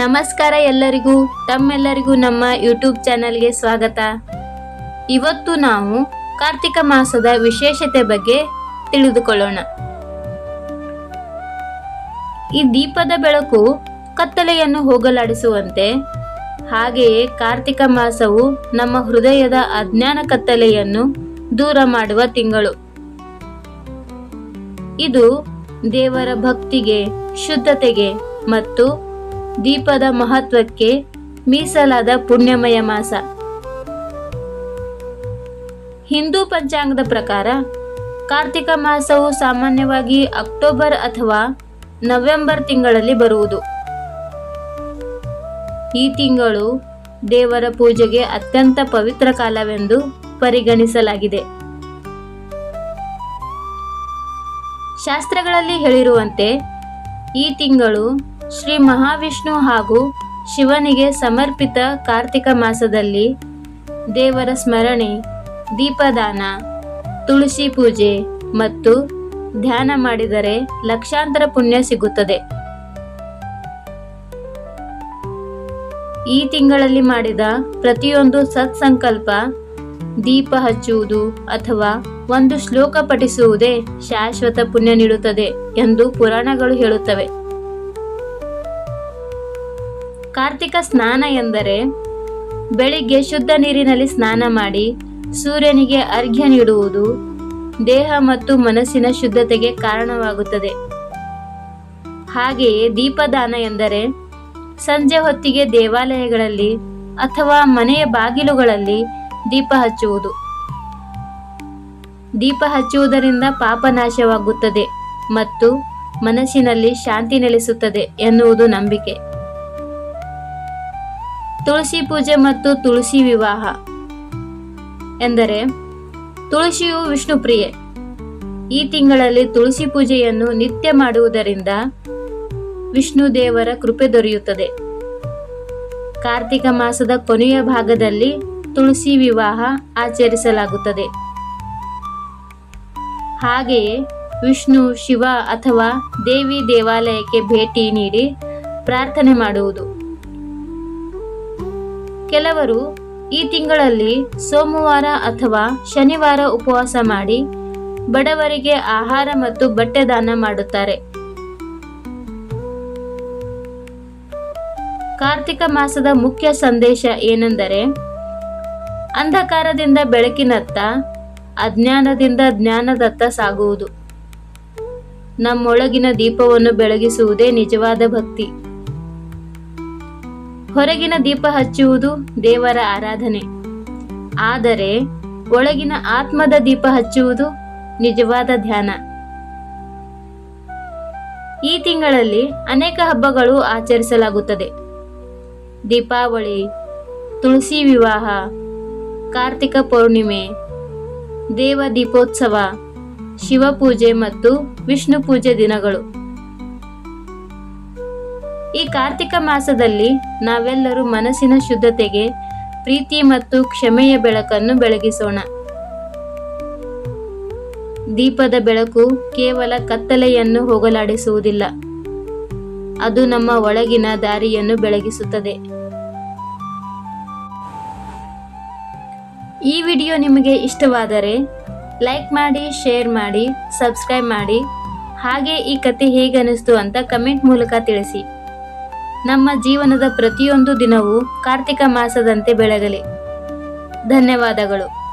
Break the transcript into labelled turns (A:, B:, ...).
A: ನಮಸ್ಕಾರ ಎಲ್ಲರಿಗೂ, ತಮ್ಮೆಲ್ಲರಿಗೂ ನಮ್ಮ ಯೂಟ್ಯೂಬ್ ಚಾನಲ್ಗೆ ಸ್ವಾಗತ. ಇವತ್ತು ನಾವು ಕಾರ್ತಿಕ ಮಾಸದ ವಿಶೇಷತೆ ಬಗ್ಗೆ ತಿಳಿದುಕೊಳ್ಳೋಣ. ಈ ದೀಪದ ಬೆಳಕು ಕತ್ತಲೆಯನ್ನು ಹೋಗಲಾಡಿಸುವಂತೆ, ಹಾಗೆಯೇ ಕಾರ್ತಿಕ ಮಾಸವು ನಮ್ಮ ಹೃದಯದ ಅಜ್ಞಾನ ಕತ್ತಲೆಯನ್ನು ದೂರ ಮಾಡುವ ತಿಂಗಳು. ಇದು ದೇವರ ಭಕ್ತಿಗೆ, ಶುದ್ಧತೆಗೆ ಮತ್ತು ದೀಪದ ಮಹತ್ವಕ್ಕೆ ಮೀಸಲಾದ ಪುಣ್ಯಮಯ ಮಾಸ. ಹಿಂದೂ ಪಂಚಾಂಗದ ಪ್ರಕಾರ ಕಾರ್ತಿಕ ಮಾಸವು ಸಾಮಾನ್ಯವಾಗಿ ಅಕ್ಟೋಬರ್ ಅಥವಾ ನವೆಂಬರ್ ತಿಂಗಳಲ್ಲಿ ಬರುವುದು. ಈ ತಿಂಗಳು ದೇವರ ಪೂಜೆಗೆ ಅತ್ಯಂತ ಪವಿತ್ರ ಕಾಲವೆಂದು ಪರಿಗಣಿಸಲಾಗಿದೆ. ಶಾಸ್ತ್ರಗಳಲ್ಲಿ ಹೇಳಿರುವಂತೆ ಈ ತಿಂಗಳು ಶ್ರೀ ಮಹಾವಿಷ್ಣು ಹಾಗೂ ಶಿವನಿಗೆ ಸಮರ್ಪಿತ ಕಾರ್ತಿಕ ಮಾಸದಲ್ಲಿ ದೇವರ ಸ್ಮರಣೆ, ದೀಪದಾನ, ತುಳಸಿ ಪೂಜೆ ಮತ್ತು ಧ್ಯಾನ ಮಾಡಿದರೆ ಲಕ್ಷಾಂತರ ಪುಣ್ಯ ಸಿಗುತ್ತದೆ. ಈ ತಿಂಗಳಲ್ಲಿ ಮಾಡಿದ ಪ್ರತಿಯೊಂದು ಸತ್ಸಂಕಲ್ಪ, ದೀಪ ಹಚ್ಚುವುದು ಅಥವಾ ಒಂದು ಶ್ಲೋಕ ಪಠಿಸುವುದೇ ಶಾಶ್ವತ ಪುಣ್ಯ ನೀಡುತ್ತದೆ ಎಂದು ಪುರಾಣಗಳು ಹೇಳುತ್ತವೆ. ಕಾರ್ತಿಕ ಸ್ನಾನ ಎಂದರೆ ಬೆಳಿಗ್ಗೆ ಶುದ್ಧ ನೀರಿನಲ್ಲಿ ಸ್ನಾನ ಮಾಡಿ ಸೂರ್ಯನಿಗೆ ಅರ್ಘ್ಯ ನೀಡುವುದು ದೇಹ ಮತ್ತು ಮನಸ್ಸಿನ ಶುದ್ಧತೆಗೆ ಕಾರಣವಾಗುತ್ತದೆ. ಹಾಗೆಯೇ ದೀಪದಾನ ಎಂದರೆ ಸಂಜೆ ಹೊತ್ತಿಗೆ ದೇವಾಲಯಗಳಲ್ಲಿ ಅಥವಾ ಮನೆಯ ಬಾಗಿಲುಗಳಲ್ಲಿ ದೀಪ ಹಚ್ಚುವುದು. ದೀಪ ಹಚ್ಚುವುದರಿಂದ ಪಾಪನಾಶವಾಗುತ್ತದೆ ಮತ್ತು ಮನಸ್ಸಿನಲ್ಲಿ ಶಾಂತಿ ನೆಲೆಸುತ್ತದೆ ಎನ್ನುವುದು ನಂಬಿಕೆ. ತುಳಸಿ ಪೂಜೆ ಮತ್ತು ತುಳಸಿ ವಿವಾಹ. ಎಂದರೆ, ತುಳಸಿಯು ವಿಷ್ಣು ಪ್ರಿಯೆ ಈ ತಿಂಗಳಲ್ಲಿ ತುಳಸಿ ಪೂಜೆಯನ್ನು ನಿತ್ಯ ಮಾಡುವುದರಿಂದ ವಿಷ್ಣು ದೇವರ ಕೃಪೆ ದೊರೆಯುತ್ತದೆ. ಕಾರ್ತಿಕ ಮಾಸದ ಕೊನೆಯ ಭಾಗದಲ್ಲಿ ತುಳಸಿ ವಿವಾಹ ಆಚರಿಸಲಾಗುತ್ತದೆ. ಹಾಗೆಯೇ ವಿಷ್ಣು, ಶಿವ ಅಥವಾ ದೇವಿ ದೇವಾಲಯಕ್ಕೆ ಭೇಟಿ ನೀಡಿ ಪ್ರಾರ್ಥನೆ ಮಾಡುವುದು. ಕೆಲವರು ಈ ತಿಂಗಳಲ್ಲಿ ಸೋಮವಾರ ಅಥವಾ ಶನಿವಾರ ಉಪವಾಸ ಮಾಡಿ ಬಡವರಿಗೆ ಆಹಾರ ಮತ್ತು ಬಟ್ಟೆ ದಾನ ಮಾಡುತ್ತಾರೆ. ಕಾರ್ತಿಕ ಮಾಸದ ಮುಖ್ಯ ಸಂದೇಶ ಏನೆಂದರೆ, ಅಂಧಕಾರದಿಂದ ಬೆಳಕಿನತ್ತ, ಅಜ್ಞಾನದಿಂದ ಜ್ಞಾನದತ್ತ ಸಾಗುವುದು. ನಮ್ಮೊಳಗಿನ ದೀಪವನ್ನು ಬೆಳಗಿಸುವುದೇ ನಿಜವಾದ ಭಕ್ತಿ. ಹೊರಗಿನ ದೀಪ ಹಚ್ಚುವುದು ದೇವರ ಆರಾಧನೆ. ಆದರೆ ಒಳಗಿನ ಆತ್ಮದ ದೀಪ ಹಚ್ಚುವುದು ನಿಜವಾದ ಧ್ಯಾನ. ಈ ತಿಂಗಳಲ್ಲಿ ಅನೇಕ ಹಬ್ಬಗಳು ಆಚರಿಸಲಾಗುತ್ತದೆ. ದೀಪಾವಳಿ, ತುಳಸಿ ವಿವಾಹ, ಕಾರ್ತಿಕ ಪೌರ್ಣಿಮೆ, ದೇವ ದೀಪೋತ್ಸವ ಶಿವಪೂಜೆ ಮತ್ತು ವಿಷ್ಣು ಪೂಜೆ ದಿನಗಳು. ಈ ಕಾರ್ತಿಕ ಮಾಸದಲ್ಲಿ ನಾವೆಲ್ಲರೂ ಮನಸ್ಸಿನ ಶುದ್ಧತೆಗೆ ಪ್ರೀತಿ ಮತ್ತು ಕ್ಷಮೆಯ ಬೆಳಕನ್ನು ಬೆಳಗಿಸೋಣ. ದೀಪದ ಬೆಳಕು ಕೇವಲ ಕತ್ತಲೆಯನ್ನು ಹೋಗಲಾಡಿಸುವುದಿಲ್ಲ. ಅದು ನಮ್ಮ ಒಳಗಿನ ದಾರಿಯನ್ನು ಬೆಳಗಿಸುತ್ತದೆ. ಈ ವಿಡಿಯೋ ನಿಮಗೆ ಇಷ್ಟವಾದರೆ ಲೈಕ್ ಮಾಡಿ, ಶೇರ್ ಮಾಡಿ, ಸಬ್ಸ್ಕ್ರೈಬ್ ಮಾಡಿ. ಹಾಗೆ ಈ ಕತೆ ಹೇಗೆ ಅನಿಸ್ತು ಅಂತ ಕಮೆಂಟ್ ಮೂಲಕ ತಿಳಿಸಿ. ನಮ್ಮ ಜೀವನದ ಪ್ರತಿಯೊಂದು ದಿನವೂ ಕಾರ್ತಿಕ ಮಾಸದಂತೆ ಬೆಳಗಲಿ. ಧನ್ಯವಾದಗಳು.